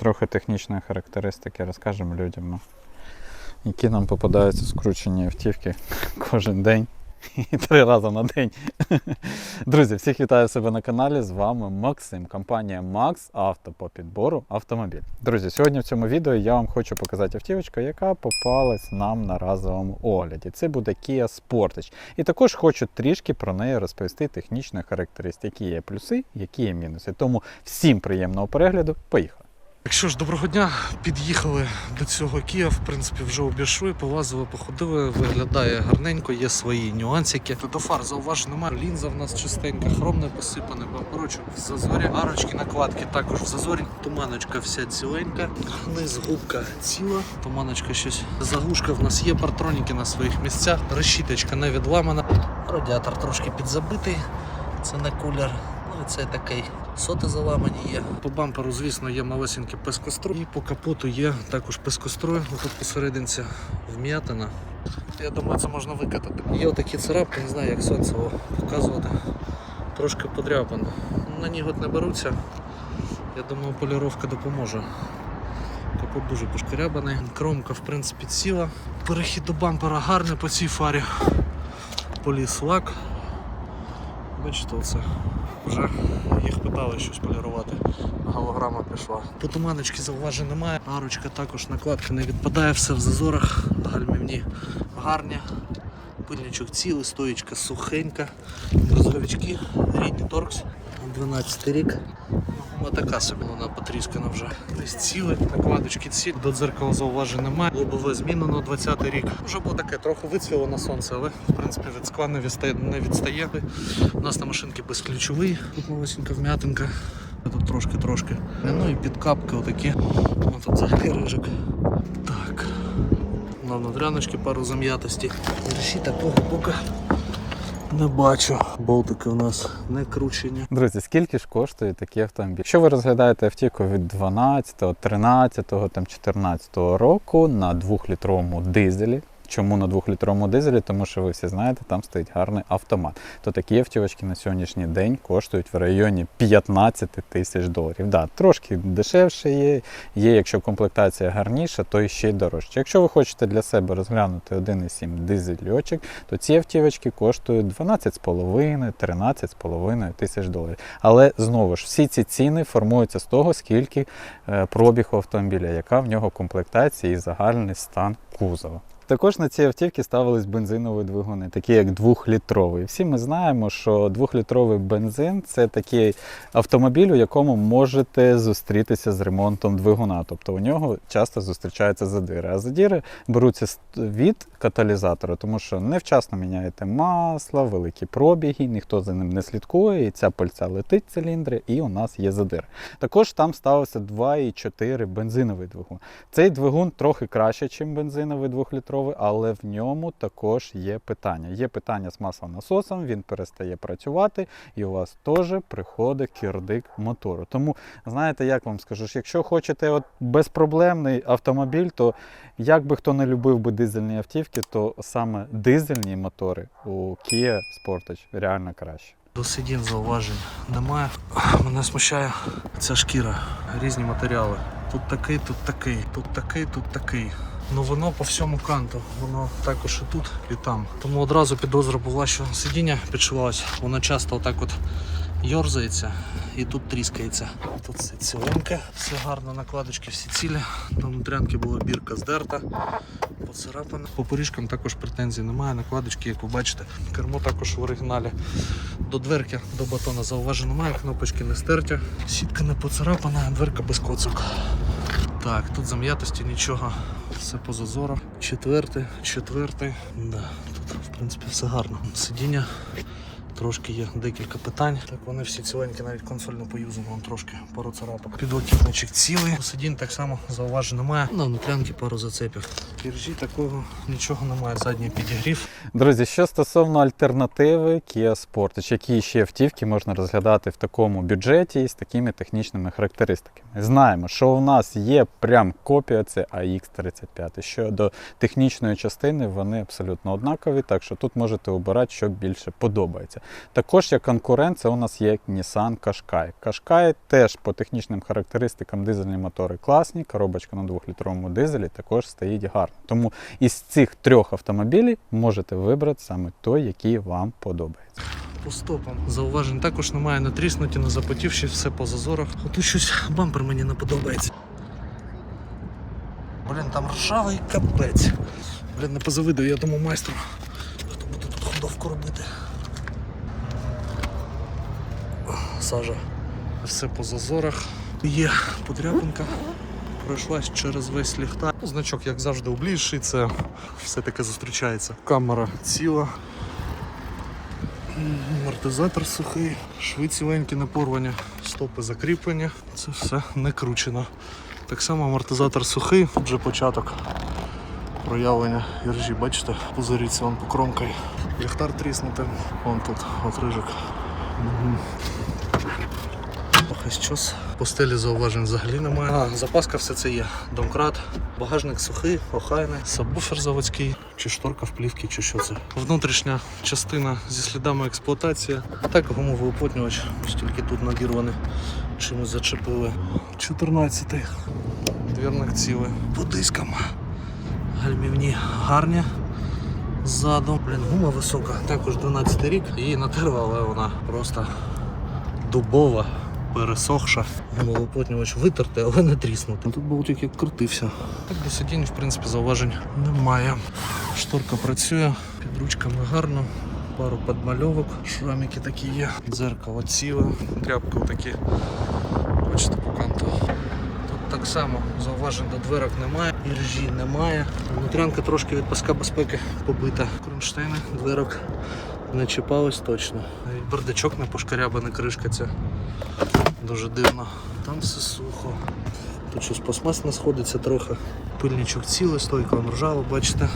трохи технічної характеристики розкажемо людям, ну, які нам попадаються скручені автівки кожен день і три рази на день. Друзі, всіх вітаю себе на каналі. З вами Максим, компанія Max Авто по підбору автомобіль. Друзі, сьогодні в цьому відео я вам хочу показати автівочку, яка попалась нам на разовому огляді. Це буде Kia Sportage. І також хочу трішки про неї розповісти технічні характеристики, які є плюси, які є мінуси. Тому всім приємного перегляду. Поїхали! Якщо ж доброго дня, під'їхали до цього Кія, в принципі, вже обійшли, полазили, походили, виглядає гарненько, є свої нюансики. До фар зауваж немає. Лінза в нас чистенька, хром не посипаний, бамперочок в зазорі, арочки, накладки також в зазорі. Туманочка вся ціленька, низ губка ціла, туманочка щось. Заглушка в нас є, партроніки на своїх місцях, решіточка не відламана. Радіатор трошки підзабитий, це не кулер. Це такий соти заламані є. По бамперу, звісно, є малесенький пескоструй. І по капоту є також пескострой. Тут посерединці вм'ятина. Я думаю, це можна викатати. Є отакі царапки, не знаю, як сонце показувати. Трошки подряпано. На нігод не беруться. Я думаю, поліровка допоможе. Капот дуже пошкрябаний. Кромка, в принципі, ціла. Перехід до бампера гарний по цій фарі. Поліс лак. Бачите, оце вже їх питали щось полірувати. Голограма пішла. По туманочки зауважень немає. Арочка також накладка не відпадає, все в зазорах, гальмівні гарні. Пильничок цілий, стоїчка сухенька, розговічки, рідні торкс. 12 рік. Ось така собі вона потріскана вже. Десь ціле, накладочки цілі. До дзеркала зауважень немає. Лобове змінено 20 рік. Вже було таке, трохи вицвіло на сонце, але в принципі від скла не відстає. Не відстає. У нас на машинці безключовий. Тут малесенька вм'ятинка. Тут трошки-трошки. Ну і підкапки отакі. Ось тут взагалі рижик. Так. На внутряночки пару зам'ятостей. Реші такого поки не бачу. Болтики у нас не кручені. Друзі, скільки ж коштує такий автомобіль? Якщо ви розглядаєте автівку від 12, 13, там, 14 року на 2-літровому дизелі. Чому на 2-літровому дизелі? Тому що ви всі знаєте, там стоїть гарний автомат. То такі автівочки на сьогоднішній день коштують в районі 15 тисяч доларів. Да, трошки дешевше є. Є, якщо комплектація гарніша, то і ще й дорожче. Якщо ви хочете для себе розглянути 1,7 дизель льотчик, то ці автівочки коштують 12,5-13,5 тисяч доларів. Але знову ж всі ці ціни формуються з того, скільки е, пробіг автомобіля, яка в нього комплектація і загальний стан кузова. Також на ці автівки ставились бензинові двигуни, такі як двохлітровий. Всі ми знаємо, що двохлітровий бензин це такий автомобіль, у якому можете зустрітися з ремонтом двигуна. Тобто у нього часто зустрічаються задири. А задіри беруться від каталізатора, тому що невчасно міняєте масло, великі пробіги, ніхто за ним не слідкує, і ця пальця летить в циліндри, і у нас є задир. Також там ставився 2,4 бензиновий двигун. Цей двигун трохи краще, ніж бензиновий двохлітровий, але в ньому також є питання. Є питання з маслонасосом, він перестає працювати, і у вас теж приходить кірдик мотору. Тому знаєте, як вам скажу, ж, якщо хочете от безпроблемний автомобіль, то як би хто не любив би дизельні автівки, то саме дизельні мотори у Kia Sportage реально краще. До сидін зауважень немає. Мене смущає ця шкіра, різні матеріали. Тут такий, тут такий, тут такий, тут такий. Ну воно по всьому канту, воно також і тут, і там. Тому одразу підозра була, що сидіння підшивалось, воно часто отак от йорзається і тут тріскається. Тут все ціленьке, все гарно, накладочки всі цілі. На внутрянки була бірка здерта, поцарапана. По поріжкам також претензій немає. Накладочки, як ви бачите, кермо також в оригіналі. До дверки, до батона зауважень немає, кнопочки не стерті, сітка не поцарапана, дверка без коцок. Так, тут зам'ятості нічого, все по зазорах. Четвертий, четвертий. Да, тут в принципі все гарно. Сидіння. Трошки є декілька питань. Так вони всі ціленькі, навіть консольно поюзано, вон трошки пару царапок. Підлокітничок цілий. Сидінь так само зауважень немає. На внутрянки пару зацепів. Кіржі такого нічого немає. Задній підігрів. Друзі, що стосовно альтернативи Kia Sportage, які ще автівки можна розглядати в такому бюджеті і з такими технічними характеристиками. Знаємо, що у нас є прям копія, це AX35. Щодо технічної частини, вони абсолютно однакові, так що тут можете обирати, що більше подобається. Також як конкурент, це у нас є Nissan Qashqai. Qashqai теж по технічним характеристикам дизельні мотори класні, коробочка на 2-літровому дизелі також стоїть гарно. Тому із цих трьох автомобілів можете вибрати саме той, який вам подобається. По стопам. Зауважень також немає, не тріснуті, не запотівші, все по зазорах. Отут щось бампер мені не подобається. Блін, там ржавий капець. Блін, не позавидую я тому майстру. Хто буде тут ходовку робити? Сажа. Все по зазорах. Є подряпинка. Пройшлась через весь ліхтар. Значок, як завжди, облізший, це все таке зустрічається. Камера ціла. Амортизатор сухий, шви ціленькі не порвані, стопи закріплені, це все не кручено. Так само амортизатор сухий, вже початок проявлення іржі, бачите, пузиріться вон покромкою. Ліхтар тріснути, вон тут от рижик. Ох, щось. По стелі зауважень взагалі немає. А, запаска все це є. Домкрат, багажник сухий, охайний, сабвуфер заводський, чи шторка в плівці, чи що це. Внутрішня частина зі слідами експлуатації. Так, гумовий уплотнювач, ось тільки тут надірваний, чимось зачепили. 14-й. Двірник цілий. По дискам. Гальмівні гарні. Ззаду. Блін, гума висока. Також 12 рік. Її натерла, але вона просто дубова, пересохша. Гумовоплотнювач витертий, але не тріснутий. Тут болтик як крутився. Так до сидінь, в принципі, зауважень немає. Шторка працює, під ручками гарно. Пару подмальовок, шрамики такі є, дзеркало ціле, тряпки такі, бачите, по канту. Тут так само зауважень до дверок немає, іржі немає. Внутрянка трошки від паска безпеки побита. Кронштейни, дверок не чіпалось точно. Навіть бардачок не пошкарябана кришка ця. Дуже дивно. Там все сухо. Тут щось пластмасне сходиться трохи. Пильничок цілий, стойка ржава, бачите.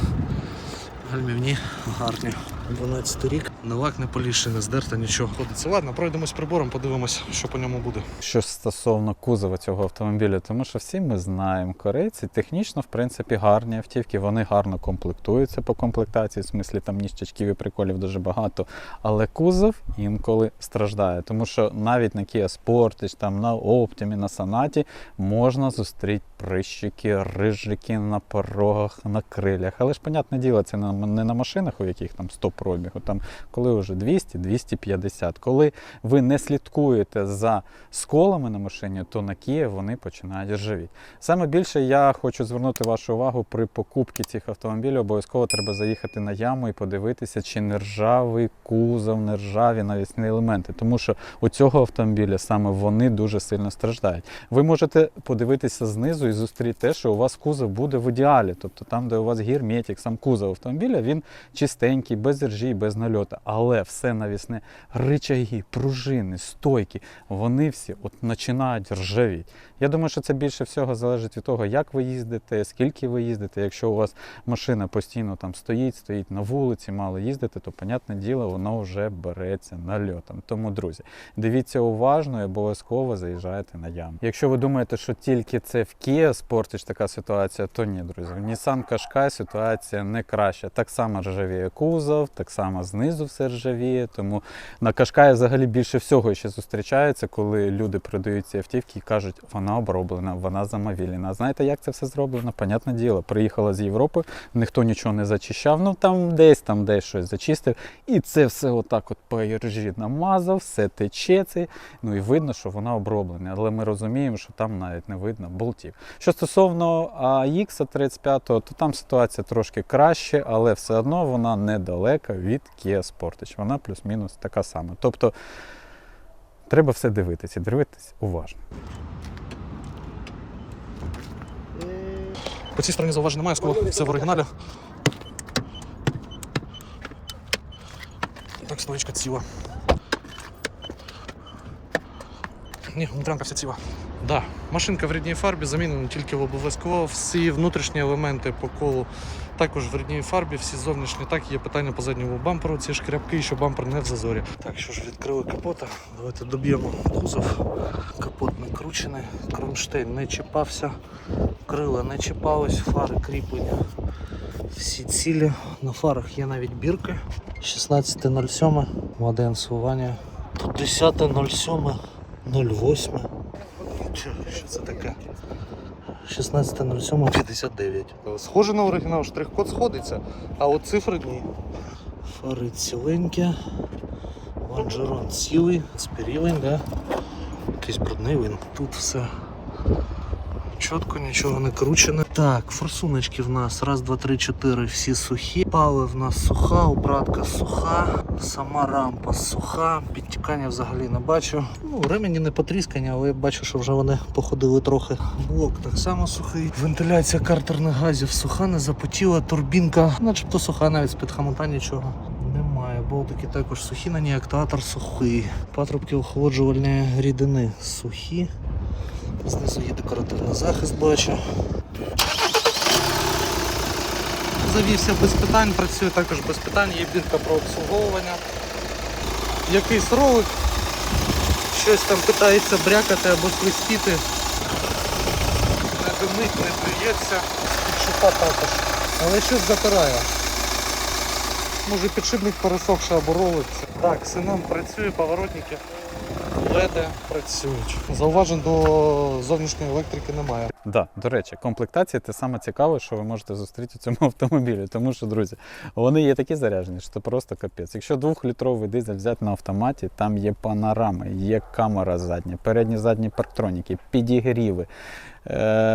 Гальмівні гарні. 12 рік. Не лак, не поліше, не здерта, нічого. Ходиться. Ладно, пройдемось прибором, подивимось, що по ньому буде. Що стосовно кузова цього автомобіля, тому що всі ми знаємо, корейці технічно, в принципі, гарні автівки, вони гарно комплектуються по комплектації, в смислі там ніщачків і приколів дуже багато. Але кузов інколи страждає, тому що навіть на Kia Sportage, там на Optima, на Sonata можна зустріти прищики, рижики на порогах, на крилях. Але ж, понятне діло, це не на машинах, у яких там 100 пробігу, там коли вже 200-250. Коли ви не слідкуєте за сколами на машині, то на Kia вони починають ржавіти. Саме більше я хочу звернути вашу увагу при покупці цих автомобілів. Обов'язково треба заїхати на яму і подивитися, чи не ржавий кузов, не ржаві навісні елементи. Тому що у цього автомобіля саме вони дуже сильно страждають. Ви можете подивитися знизу і зустріти те, що у вас кузов буде в ідеалі. Тобто там, де у вас гірметик, сам кузов автомобіля, він чистенький, без ржі, без нальоту. Але все навісне, ричаги, пружини, стойки, вони всі от починають ржавіти. Я думаю, що це більше всього залежить від того, як ви їздите, скільки ви їздите. Якщо у вас машина постійно там стоїть, стоїть на вулиці, мало їздите, то, понятне діло, воно вже береться нальотом. Тому, друзі, дивіться уважно і обов'язково заїжджайте на яму. Якщо ви думаєте, що тільки це в Kia Sportage така ситуація, то ні, друзі. В Nissan Qashqai ситуація не краща. Так само ржавіє кузов, так само знизу все ржавіє. Тому на Qashqai взагалі більше всього ще зустрічається, коли люди продають ці автівки і кажуть, вона оброблена, вона замовілена. Знаєте, як це все зроблено? Понятне діло, приїхала з Європи, ніхто нічого не зачищав, ну там десь там десь щось зачистив. І це все отак от по іржі намазав, все тече це. Ну і видно, що вона оброблена. Але ми розуміємо, що там навіть не видно болтів. Що стосовно AX 35, то там ситуація трошки краще, але все одно вона недалека від Kia Sportage. Вона плюс-мінус така сама. Тобто треба все дивитися, дивитись уважно. По цій стороні зауважень немає, скло все в оригіналі. Так, стоечка ціла. Ні, внутрянка вся ціла. Да, машинка в рідній фарбі, замінена тільки лобове скло. Всі внутрішні елементи по колу також в рідній фарбі, всі зовнішні. Так, є питання по задньому бамперу, ці шкрябки, що бампер не в зазорі. Так, що ж, відкрили капота. Давайте доб'ємо кузов. Капот не кручений, кронштейн не чіпався, крила не чіпались, фари кріплення. Всі цілі. На фарах є навіть бірки. 16.07, Моден Суванія. 10.07, 08. Що це таке? 16.07.59. Схоже на оригінал, штрих-код сходиться, а от цифри ні. Фари ціленькі. Лонжерон цілий, спірілень, да? Якийсь брудний він. Тут все чітко, нічого не кручене. Так, форсуночки в нас. Раз, два, три, чотири, всі сухі. Пали в нас суха, обратка суха, сама рампа суха, підтікання взагалі не бачу. Ну, ремені не потріскані, але я бачу, що вже вони походили трохи. Блок так само сухий. Вентиляція картерних газів суха, не запотіла, турбінка, начебто суха, навіть з-під хамута нічого. Болтики також сухі, на ній актуатор сухий. Патрубки охолоджувальної рідини сухі. Знизу є декоративний захист, бачу. Завівся без питань, працює також без питань, є бірка про обслуговування. Якийсь ролик, щось там питається брякати або свистіти. Не димить, не плюється, підшипа також. Але щось запирає. Може підшипник пересохший або ролик. Так, сином працює, поворотники. Леди працюють. Зауважень до зовнішньої електрики немає. Да, до речі, комплектація це саме цікаве, що ви можете зустріти у цьому автомобілі. Тому що, друзі, вони є такі заряджені, що це просто капець. Якщо двохлітровий дизель взяти на автоматі, там є панорами, є камера задня, передні задні парктроніки, підігріви,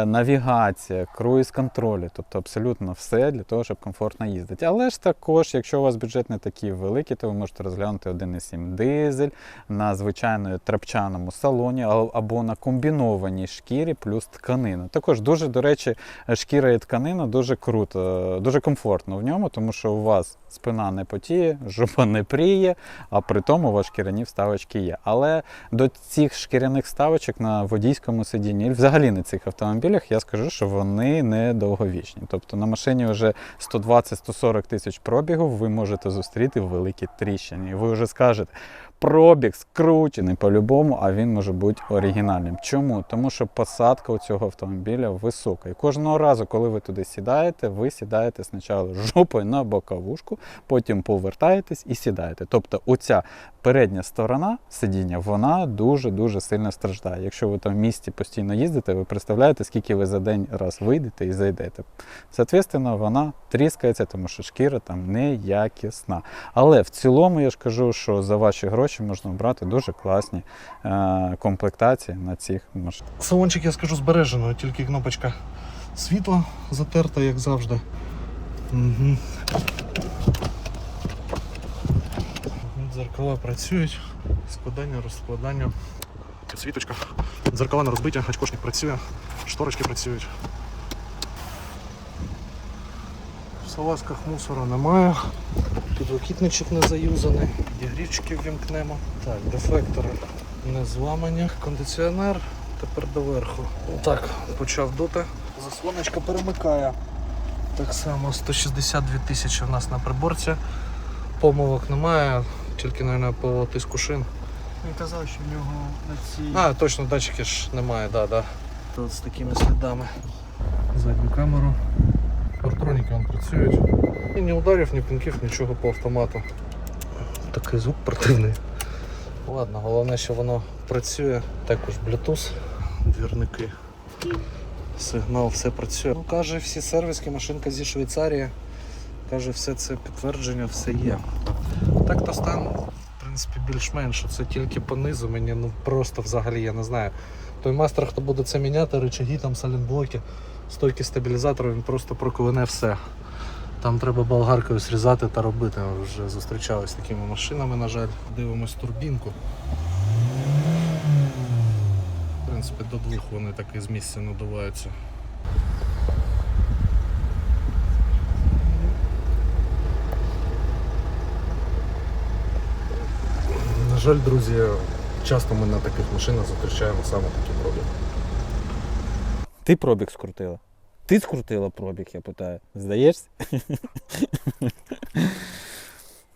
навігація, круїз контролі, тобто абсолютно все для того, щоб комфортно їздити. Але ж також, якщо у вас бюджет не такий великий, то ви можете розглянути 1,7 дизель на звичайному трапчаному салоні або на комбінованій шкірі плюс тканина. Також дуже, до речі, шкіра і тканина дуже круто, дуже комфортно в ньому, тому що у вас спина не потіє, жопа не пріє, а при тому у вас шкіряні вставочки є. Але до цих шкіряних вставочок на водійському сидінні, взагалі на цих автомобілях, я скажу, що вони не довговічні. Тобто на машині вже 120-140 тисяч пробігів ви можете зустріти великі тріщини. І ви вже скажете, пробіг скручений по-любому, а він може бути оригінальним. Чому? Тому що посадка у цього автомобіля висока. І кожного разу, коли ви туди сідаєте, ви сідаєте спочатку жопою на боковушку, потім повертаєтесь і сідаєте. Тобто, оця передня сторона сидіння, вона дуже-дуже сильно страждає. Якщо ви там в місті постійно їздите, ви представляєте, скільки ви за день раз вийдете і зайдете. Соответственно, вона тріскається, тому що шкіра там неякісна. Але в цілому я ж кажу, що за ваші гроші можна брати дуже класні е, комплектації на цих машинах. Салончик, я скажу, збережено, тільки кнопочка світла затерта, як завжди. Угу. Дзеркала працюють, складання, розкладання. Світочка. Дзеркала на розбиття, очкошник працює, шторочки працюють. В салазках мусору немає. Підлокітничок не заюзаний. Дігрічки ввімкнемо. Так, дефлектори не зламані. Кондиціонер тепер доверху. Так, почав дути. Заслоночка перемикає. Так само 162 тисячі в нас на приборці. Помилок немає, тільки, мабуть, по тиску шин. Він казав, що в нього на цій А, точно, датчики ж немає, да, да. Тут з такими слідами. Задню камеру. Партроніки вон працюють. І ні ударів, ні пінків, нічого по автомату. Такий звук противний. Ладно, головне, що воно працює. Також Bluetooth, двірники. Сигнал, все працює. Ну, каже, всі сервіски, машинка зі Швейцарії. Каже, все це підтвердження, все є. Так то стан, в принципі, більш-менш. Це тільки по низу мені ну просто взагалі я не знаю. Той мастер, хто буде це міняти, рычаги, там салінблоки, стойки стабілізатору, він просто проковине все. Там треба болгаркою зрізати та робити. Ми Вже зустрічалися з такими машинами, на жаль. Дивимось турбінку. В принципі, до двох вони так із місця надуваються. На жаль, друзі, часто ми на таких машинах зустрічаємо саме такі пробіги. Ти пробіг скрутила. Ти скрутила пробіг, я питаю. Здаєшся?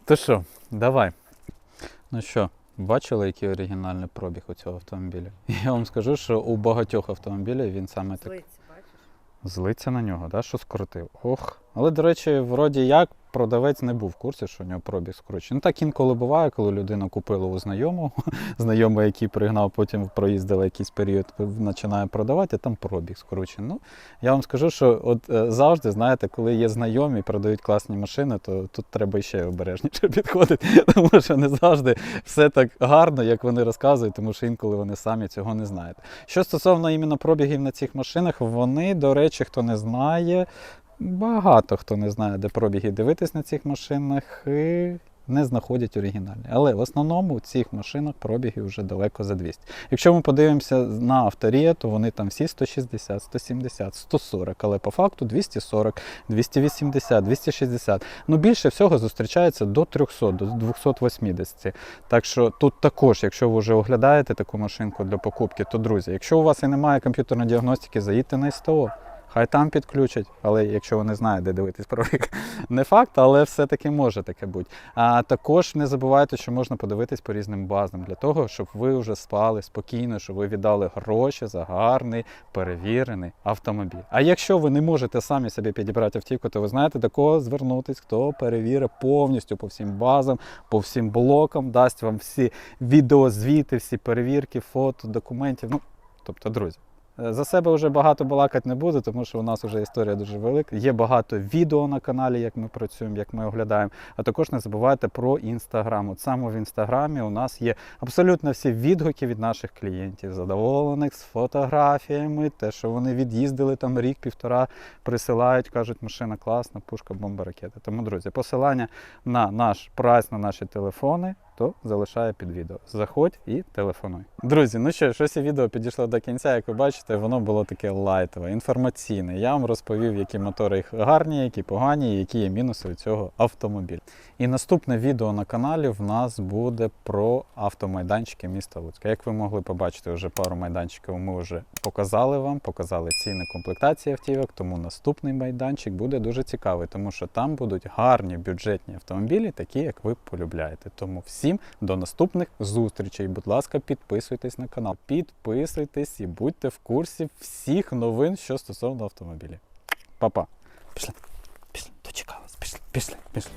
То що, давай. Ну що, бачили, який оригінальний пробіг у цього автомобіля? Я вам скажу, що у багатьох автомобілів він саме так Злиться, бачиш? злиться на нього, так? що скрутив. Ох, Але, до речі, вроді як продавець не був в курсі, що у нього пробіг скручений. Ну так інколи буває, коли людина купила у знайомого, знайомий, який пригнав, потім проїздила якийсь період, починає продавати, а там пробіг скручений. Ну, я вам скажу, що от е, завжди, знаєте, коли є знайомі продають класні машини, то тут треба ще обережніше підходити, тому що не завжди все так гарно, як вони розказують, тому що інколи вони самі цього не знають. Що стосовно іменно пробігів на цих машинах, вони, до речі, хто не знає, багато хто не знає, де пробіги дивитись на цих машинах. І не знаходять оригінальні. Але в основному у цих машинах пробіги вже далеко за 200. Якщо ми подивимося на авторія, то вони там всі 160, 170, 140, але по факту 240, 280, 260. Ну більше всього зустрічається до 300, до 280. Так що тут також, якщо ви вже оглядаєте таку машинку для покупки, то друзі, якщо у вас і немає комп'ютерної діагностики, заїдьте на СТО. Хай там підключать, але якщо ви не знаєте, де дивитись пробіг, не факт, але все-таки може таке бути. А також не забувайте, що можна подивитись по різним базам для того, щоб ви вже спали спокійно, щоб ви віддали гроші за гарний перевірений автомобіль. А якщо ви не можете самі собі підібрати автівку, то ви знаєте до кого звернутись, хто перевірить повністю по всім базам, по всім блокам, дасть вам всі відеозвіти, всі перевірки, фото, документів. Ну, тобто, друзі. Е, За себе вже багато балакати не буду, тому що у нас вже історія дуже велика. Є багато відео на каналі, як ми працюємо, як ми оглядаємо. А також не забувайте про інстаграм. От саме в інстаграмі у нас є абсолютно всі відгуки від наших клієнтів, задоволених з фотографіями, те, що вони від'їздили там рік-півтора, присилають, кажуть, машина класна, пушка, бомба, ракета. Тому, друзі, посилання на наш прайс, на наші телефони. То залишаю під відео. Заходь і телефонуй. Друзі, ну що, щось і відео підійшло до кінця. Як ви бачите, воно було таке лайтове, інформаційне. Я вам розповів, які мотори гарні, які погані, які є мінуси у цього автомобіля. І наступне відео на каналі в нас буде про автомайданчики міста Луцька. Як ви могли побачити, вже пару майданчиків ми вже показали вам, показали ціни комплектації автівок. Тому наступний майданчик буде дуже цікавий, тому що там будуть гарні бюджетні автомобілі, такі як ви полюбляєте. Тому всім до наступних зустрічей. Будь ласка, підписуйтесь на канал, підписуйтесь і будьте в курсі всіх новин, що стосовно автомобілів. Па-па. Пішли, пішли, дочекалась, пішли, пішли, пішли.